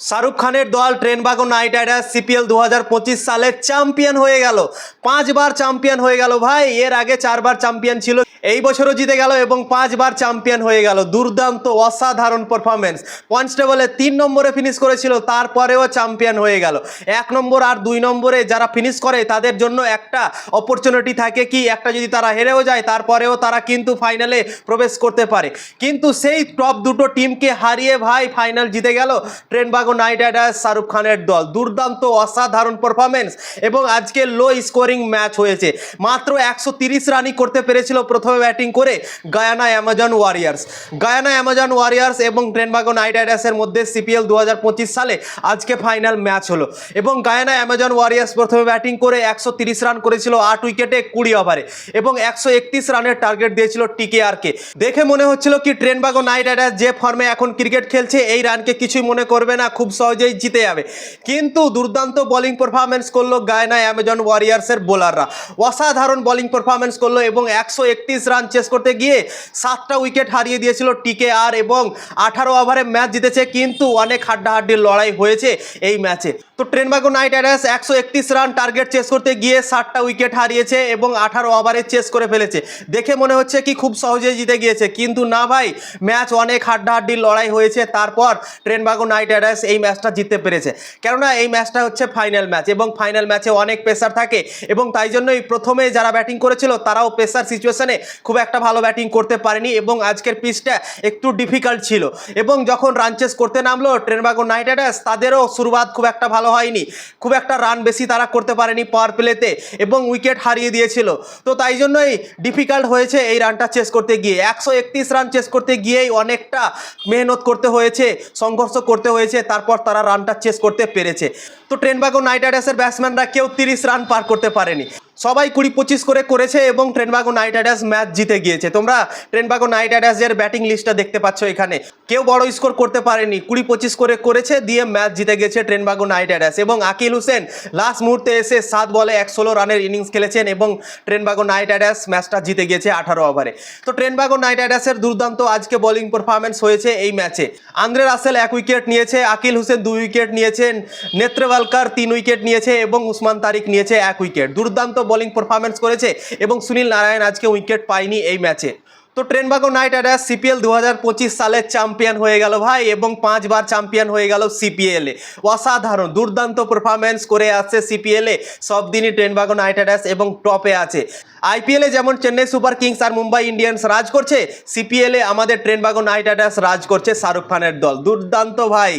শাহরুখ খানের দল ট্রেনবাগো night Riders CPL দু হাজার পঁচিশ সালে চ্যাম্পিয়ন হয়ে গেল। পাঁচবার চ্যাম্পিয়ন হয়ে গেল ভাই। এর আগে চারবার চ্যাম্পিয়ন ছিল। এই বছরও জিতে গেল এবং পাঁচবার চ্যাম্পিয়ন হয়ে গেল। দুর্দান্ত, অসাধারণ পারফরমেন্স কনস্টেবলে তিন নম্বরে ফিনিশ করেছিল, তারপরেও চ্যাম্পিয়ন হয়ে গেল। এক নম্বর আর দুই নম্বরে যারা ফিনিশ করে, তাদের জন্য একটা অপরচুনিটি থাকে কি? একটা যদি তারা হেরেও যায়, তারপরেও তারা কিন্তু ফাইনালে প্রবেশ করতে পারে। কিন্তু সেই টপ দুটো টিমকে হারিয়ে ভাই ফাইনাল জিতে গেল ট্রেনবাগো নাইট রাইডার্স শাহরুখ খানের দল। দুর্দান্ত অসাধারণ পারফরমেন্স এবং আজকে লো স্কোরিং ম্যাচ হয়েছে। মাত্র একশো রানই করতে পেরেছিল প্রথমে ব্যাটিং করে Guyana Amazon Warriors Guyana Amazon Warriors এবং ট্রেনবাগো নাইট রাইডার্সের মধ্যে সিপিএল দু হাজার পঁচিশ সালে আজকে ফাইনাল ম্যাচ হলো। এবং গায়ানা অ্যামাজন ওয়ারিয়ার্স প্রথমে ব্যাটিং করে একশো রান করেছিল আট উইকেটে কুড়ি ওভারে এবং একশো একত্রিশ রানের টার্গেট দিয়েছিল টিকে আরকে দেখে মনে হচ্ছিল কি ট্রেনবাগো নাইট রাইডার্স যে ফর্মে এখন ক্রিকেট খেলছে, এই রানকে কিছুই মনে করবে না। খুব সহজেই জিতে যাবে। কিন্তু দুর্দান্ত বোলিং পারফরমেন্স করল গায়না অ্যামাজন ওয়ারিয়ার্সের বোলাররা অসাধারণ বোলিং পারফরমেন্স করল এবং একশো একত্রিশ রান চেস করতে গিয়ে সাতটা উইকেট হারিয়ে দিয়েছিল টিকে আর এবং আঠারো ওভারে ম্যাচ জিতেছে। কিন্তু অনেক হাড্ডাহাড্ডির লড়াই হয়েছে এই ম্যাচে তো ট্রেনবাগো নাইট রাইডার্স একশো একত্রিশ রান টার্গেট চেস করতে গিয়ে ষাটটা উইকেট হারিয়েছে এবং আঠারো ওভারে চেস করে ফেলেছে। দেখে মনে হচ্ছে কি খুব সহজেই জিতে গিয়েছে। কিন্তু না ভাই, ম্যাচ অনেক হাড্ডাহাড্ডির লড়াই হয়েছে, তারপর ট্রেনবাগো নাইট রাইডার্স এই ম্যাচটা জিততে পেরেছে। কেননা এই ম্যাচটা হচ্ছে ফাইনাল ম্যাচ এবং ফাইনাল ম্যাচে অনেক প্রেসার থাকে এবং তাই জন্যই প্রথমে যারা ব্যাটিং করেছিল, তারাও প্রেসার সিচুয়েশনে খুব একটা ভালো ব্যাটিং করতে পারেনি এবং আজকের পিচটা একটু ডিফিকাল্ট ছিল। এবং যখন রান চেস করতে নামলো, ট্রেনবাগো নাইট রাইডার্স তাদেরও শুরুয়াত খুব একটা ভালো হয়নি। খুব একটা রান বেশি তারা করতে পারেনি পাওয়ার প্লেতে এবং উইকেট হারিয়ে দিয়েছিল। তো তাই জন্যই ডিফিকাল্ট হয়েছে এই রানটা চেস করতে গিয়ে। একশো একত্রিশ রান চেস করতে গিয়েই অনেকটা মেহনত করতে হয়েছে, সংঘর্ষ করতে হয়েছে, তারপর তারা রানটা চেস করতে পেরেছে। তো ট্রেনবাগো নাইট রাইডার্সের ব্যাটসম্যানরা কেউ তিরিশ রান পার করতে পারেনি। সবাই কুড়ি পঁচিশ করে করেছে এবং ট্রেনবাগো নাইট রাইডার্স ম্যাচ জিতে গিয়েছে। তোমরা ট্রেনবাগো নাইট রাইডার্সের ব্যাটিং লিস্টটা দেখতে পাচ্ছ এখানে। কেউ বড় স্কোর করতে পারেনি। কুড়ি পঁচিশ করে করেছে, দিয়ে ম্যাচ জিতে গেছে ট্রেনবাগো নাইট রাইডার্স। এবং আকিল হোসেন লাস্ট মুহূর্তে এসে সাত বলে এক ষোলো রানের ইনিংস খেলেছেন এবং ট্রেনবাগো নাইট রাইডার্স ম্যাচটা জিতে গিয়েছে আঠারো ওভারে তো ট্রেনবাগো নাইট রাইডার্সের দুর্দান্ত আজকে বোলিং পারফরমেন্স হয়েছে এই ম্যাচে। আন্দ্রে রাসেল এক উইকেট নিয়েছে, আকিল হোসেন দুই উইকেট নিয়েছেন, নেত্রওয়ালকার তিন উইকেট নিয়েছে এবং উসমান তারিক নিয়েছে এক উইকেট দুর্দান্ত বোলিং পারফরমেন্স করেছে এবং সুনীল নারায়ণ আজকে উইকেট পায়নি এই ম্যাচে তো ট্রেনবাগো নাইট রাইডার্স সিপিএল দু সালের চ্যাম্পিয়ন হয়ে গেল ভাই এবং পাঁচবার চ্যাম্পিয়ন হয়ে গেল সিপিএলে অসাধারণ, দুর্দান্ত পারফরমেন্স করে আসছে সিপিএলে সব দিনই ট্রেনবাগো নাইট রাইডার্স এবং টপে আছে। আইপিএলে যেমন চেন্নাই সুপার কিংস আর মুম্বাই ইন্ডিয়ান্স রাজ করছে সিপিএলে আমাদের ট্রেনবাগো নাইট রাইডার্স রাজ করছে শাহরুখ খানের দল। দুর্দান্ত ভাই।